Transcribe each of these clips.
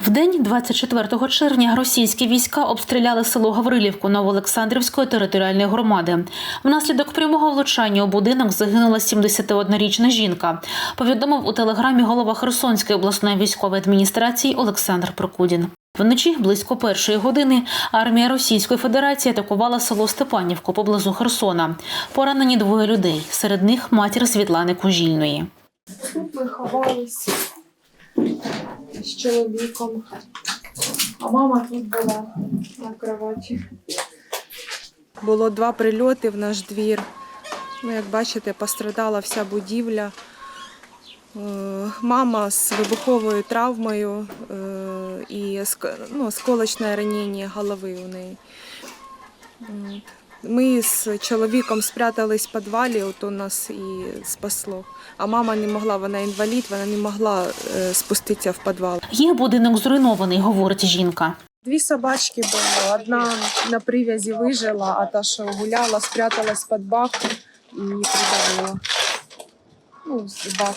В день 24 червня російські війська обстріляли село Гаврилівку Новоолександрівської територіальної громади. Внаслідок прямого влучання у будинок загинула 71-річна жінка. Повідомив у телеграмі голова Херсонської обласної військової адміністрації Олександр Прокудін. Вночі близько першої години армія Російської Федерації атакувала село Степанівку поблизу Херсона. Поранені двоє людей. Серед них матір Світлани Кужільної. Ми ховалися з чоловіком, а мама тут була на кроваті. Було два прильоти в наш двір. Ну, як бачите, пострадала вся будівля. Е, Мама з вибуховою травмою е, і ну, сколочне ранення голови у неї. Ми з чоловіком спрятались в підвалі, от у нас і спасло. А мама не могла, вона інвалід, вона не могла е, спуститися в підвал. Їх будинок зруйнований, говорить жінка. Дві собачки було. Одна на прив'язі вижила, а та, що гуляла, спряталась під бак і придавила. Ну, бак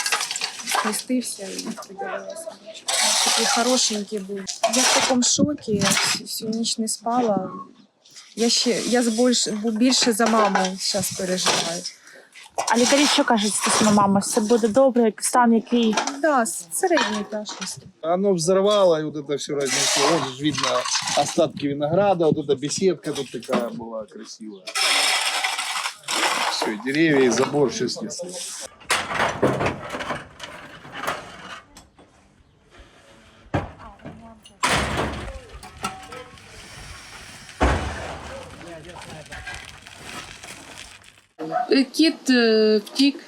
смістився і придавила собачку. Такий хорошенький був. Я в такому шокі, всю ніч не спала. Я ще я з більш, більше за маму зараз переживаю. А лікарі що кажуть стосовно мами? Все буде добре, як стан який? Да, с- середньої тяжкості. Оно взорвало, и вот это все разнесло. Вот же видно остатки винограда, вот эта беседка тут такая была красивая. Все, деревья и забор все снесли. Кіт е, втік,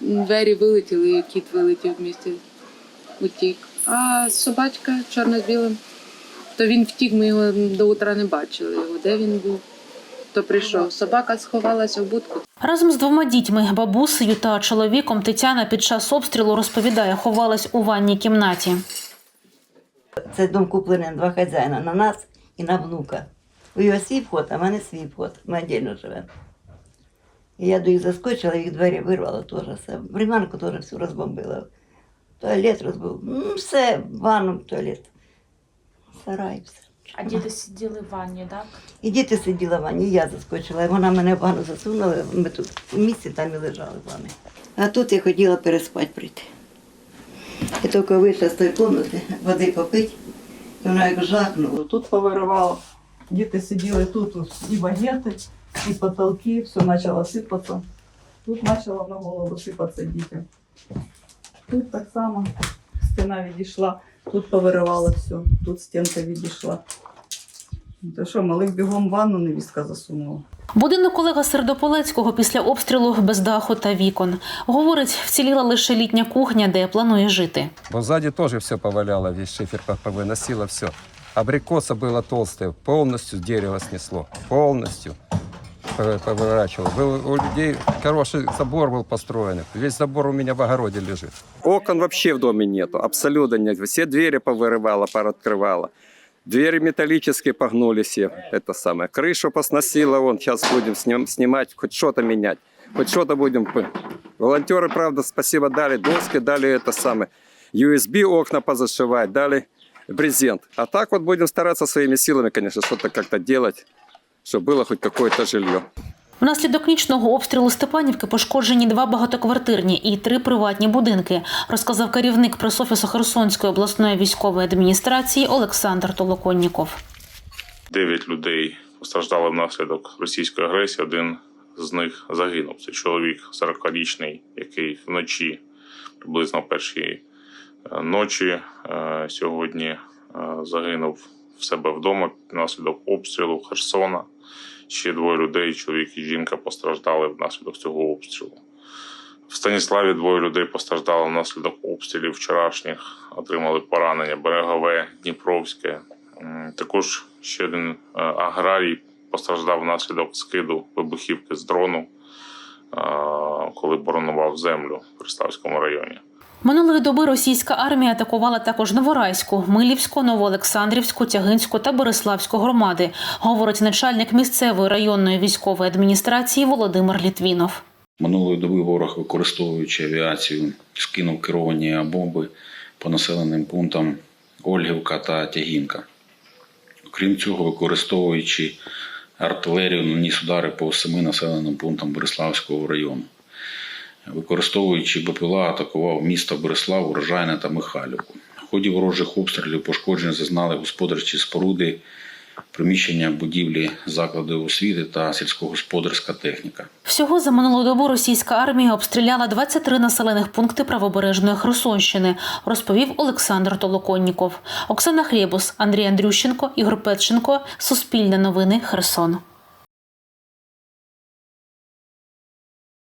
двері вилетіли, і кіт вилетів в місті, утік. А собачка чорно з білим, то він втік, ми його до утра не бачили. Його. Де він був? То прийшов. Собака сховалася в будку. Разом з двома дітьми, бабусею та чоловіком Тетяна під час обстрілу розповідає, ховалась у ванній кімнаті. Це дом куплений на два хазяїна на нас і на внука. У його свій вход, а в мене свій вход. Ми віддільно живемо. І я до їх заскочила, їх двері вирвала теж все. Приманку теж всю розбомбила. Туалет розбив. Ну, все, ванну, туалет. Сарай, все. А діти сиділи в ванні, так? І діти сиділи в ванні, і я заскочила. І вона мене в ванну засунула, ми тут в місці там і лежали в ванні. А тут я хотіла переспати прийти. І тільки вийшла з тої кімнати, води попити, і вона як жахнула. Тут повиривало. Діти сиділи тут, ось і багети, і потолки, все почало сипатися. Тут почало на голову сипатися дітям. Тут так само стіна відійшла, тут повиривало все, тут стінка відійшла. Та що, малих бігом ванну невістка засунула. Будинок Олега Сердополецького після обстрілу без даху та вікон. Говорить, вціліла лише літня кухня, де планує жити. Вот сзади тоже все поваляло, весь шифер по- повыносило все. Абрикоса было толстое, полностью дерево снесло, полностью пов- поворачивало. Был у людей хороший забор был построен, весь забор у меня в огороде лежит. Окон вообще в доме нету, абсолютно нет. Все двери повырывало, пооткрывало. Двери металлические погнули все, это самое. Крышу посносило, вон, сейчас будем сним- снимать, хоть что-то менять. Хоть что-то будем. Волонтеры, правда, спасибо, дали доски, дали это самое. USB окна позашивать, дали брезент. А так вот будем стараться своими силами, конечно, что-то как-то делать, чтобы было хоть какое-то жилье. Внаслідок нічного обстрілу Степанівки пошкоджені два багатоквартирні і три приватні будинки, розказав керівник пресофісу Херсонської обласної військової адміністрації Олександр Толоконніков. Дев'ять людей постраждали внаслідок російської агресії. Один з них загинув. Це чоловік 40-річний, який вночі, приблизно о першій ночі, е, сьогодні е, загинув в себе вдома внаслідок обстрілу Херсона. Ще двоє людей, чоловік і жінка, постраждали внаслідок цього обстрілу. В Станіславі двоє людей постраждали внаслідок обстрілів вчорашніх, отримали поранення Берегове, Дніпровське. Також ще один е, аграрій постраждав внаслідок скиду вибухівки з дрону, е, коли боронував землю в Переставському районі. Минулої доби російська армія атакувала також Новорайську, Милівську, Новоолександрівську, Тягинську та Бориславську громади, говорить начальник місцевої районної військової адміністрації Володимир Літвінов. Минулої доби ворог, використовуючи авіацію, скинув керовані бомби по населеним пунктам Ольгівка та Тягінка. Окрім цього, використовуючи артилерію, наніс удари по семи населеним пунктам Бориславського району. Використовуючи БПЛА, атакував міста Борислав, Урожайне та Михайлівку. В ході ворожих обстрілів пошкоджень зазнали господарчі споруди, приміщення будівлі, заклади освіти та сільськогосподарська техніка. Всього за минулу добу російська армія обстріляла 23 населених пункти правобережної Херсонщини, розповів Олександр Толоконніков. Оксана Хлєбус, Андрій Андрющенко, Ігор Петченко. Суспільне новини. Херсон.